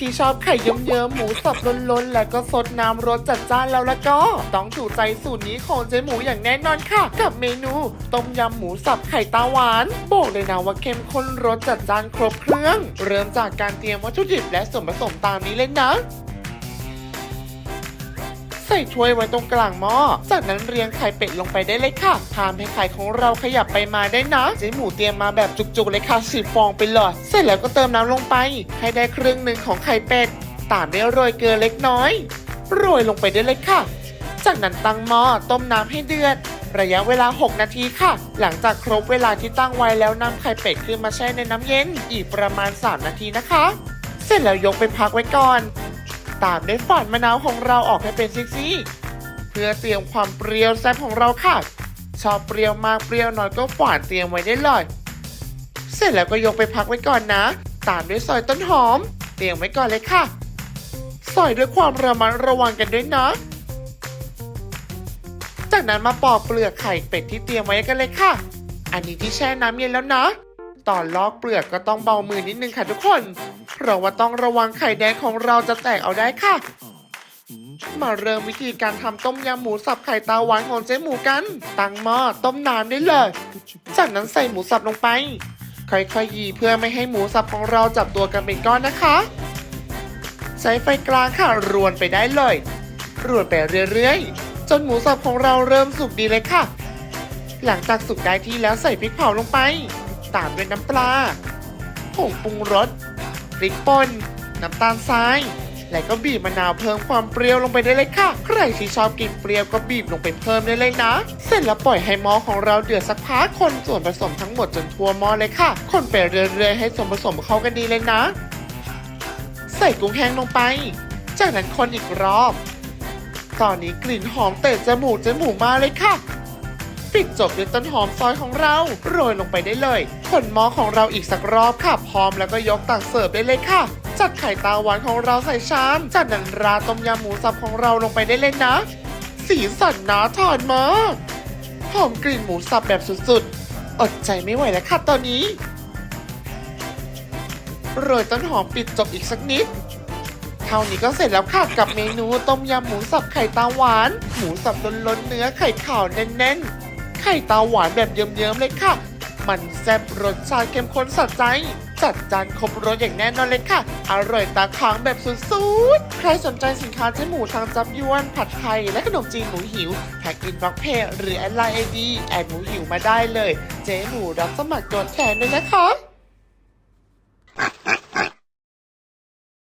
ที่ชอบไข่เยิ้มๆหมูสับล้นๆ และก็สดน้ำรสจัดจ้านแล้วละก็ ต้องถูกใจสูตรนี้ของเจ๊หมูอย่างแน่นอนค่ะ กับเมนูต้มยำหมูสับไข่ตาหวาน บอกเลยนะว่าเข้มข้นรสจัดจ้านครบเครื่อง เริ่มจากการเตรียมวัตถุดิบและส่วนผสมตามนี้เลยนะ ใส่ถ้วยไว้ตรงกลางหม้อ จากนั้นเรียงไข่เป็ดลงไปได้เลยค่ะทามให้ไข่ของเราขยับไปมาได้นะเจ๊หมูเตรียมมาแบบจุกๆเลยค่ะสิฟองไปเลยเสร็จแล้วก็เติมน้ำลงไป ให้ได้ครึ่งหนึ่งของไข่เป็ด ตามด้วยโรยเกลือเล็กน้อย โรยลงไปได้เลยค่ะ จากนั้นตั้งหม้อต้มน้ำให้เดือดระยะเวลา 6 นาทีค่ะ หลังจากครบเวลาที่ตั้งไว้แล้วนำไข่เป็ดขึ้นมาแช่ในน้ำเย็น อีกประมาณ 3 นาทีนะคะ เสร็จแล้วยกไปพักไว้ก่อน ตามด้วยฝานมะนาวของเราออกให้เป็นซี่ๆเพื่อเตรียมความเปรี้ยวแซ่บของเราค่ะ ชอบเปรี้ยวมากเปรี้ยวน้อยก็ฝานเตรียมไว้ได้เลย เสร็จแล้วก็ยกไปพักไว้ก่อนนะ ตามด้วยซอยต้นหอม เตรียมไว้ก่อนเลยค่ะ ซอยด้วยความระมัดระวังกันด้วยนะ จากนั้นมาปอกเปลือกไข่เป็ดที่เตรียมไว้กันเลยค่ะ อันนี้ที่แช่น้ำเย็นแล้วนะ ตอนลอกเปลือกก็ต้องเบามือนิดนึงค่ะทุกคน เพราะว่าต้องระวังไข่แดงของเราจะแตกเอาได้ค่ะ มาเริ่มวิธีการทำต้มยำหมูสับไข่ตาหวานของเจ๊หมูกัน ตั้งหม้อต้มน้ำได้เลย จากนั้นใส่หมูสับลงไป ค่อยๆยีเพื่อไม่ให้หมูสับของเราจับตัวกันเป็นก้อนนะคะ ใช้ไฟกลางค่ะรวนไปได้เลย รวนไปเรื่อยๆ จนหมูสับของเราเริ่มสุกดีเลยค่ะ หลังจากสุกได้ที่แล้วใส่พริกเผาลงไป ตามด้วยน้ำปลาผงปรุงรส พริกป่นน้ำตาลทราย และก็บีบมะนาวเพิ่มความเปรี้ยวลงไปได้เลยค่ะ ใครที่ชอบกินเปรี้ยวก็บีบลงไปเพิ่มได้เลยนะ เสร็จแล้วปล่อยให้หม้อของเราเดือดสักพักคนส่วนผสมทั้งหมดจนทั่วหม้อเลยค่ะ คนไปเรื่อยๆให้ส่วนผสมเข้ากันดีเลยนะ ใส่กุ้งแห้งลงไป จากนั้นคนอีกรอบ ตอนนี้กลิ่นหอมเตะจมูกจมูกมาเลยค่ะ ปิดจบด้วยต้นหอมซอยของเรา โรยลงไปได้เลยคนหม้อของเราอีกสักรอบค่ะพร้อมแล้วก็ยกตักเสิร์ฟได้เลยค่ะจัดไข่ตาหวานของเราใส่ชามจากนั้นราต้มยำหมูสับของเราลงไปได้เลยนะ สีสันน่าทานมากหอมกลิ่นหมูสับแบบสุดๆ อดใจไม่ไหวแล้วค่ะตอนนี้ โรยต้นหอมปิดจบอีกสักนิด เท่านี้ก็เสร็จแล้วค่ะกับเมนูต้มยำหมูสับไข่ตาหวาน หมูสับล้นๆเนื้อไข่ขาวแน่นๆ ไข่ตาหวานแบบเยิ้มๆเลยค่ะ มันแซ่บรสชาติเข้มข้นสะใจ จัดจานครบรสอย่างแน่นอนเลยค่ะ อร่อยตาค้างแบบสุดๆ ใครสนใจสินค้าเจ๊หมูทางจับยวน ผัดไทย และขนมจีนหมูหิวแท็กอินบล็อกเพจหรือแอดไลน์ไอดีแอดหมูหิวมาได้เลย เจ๊หมูรับสมัครตัวแทนด้วยนะคะ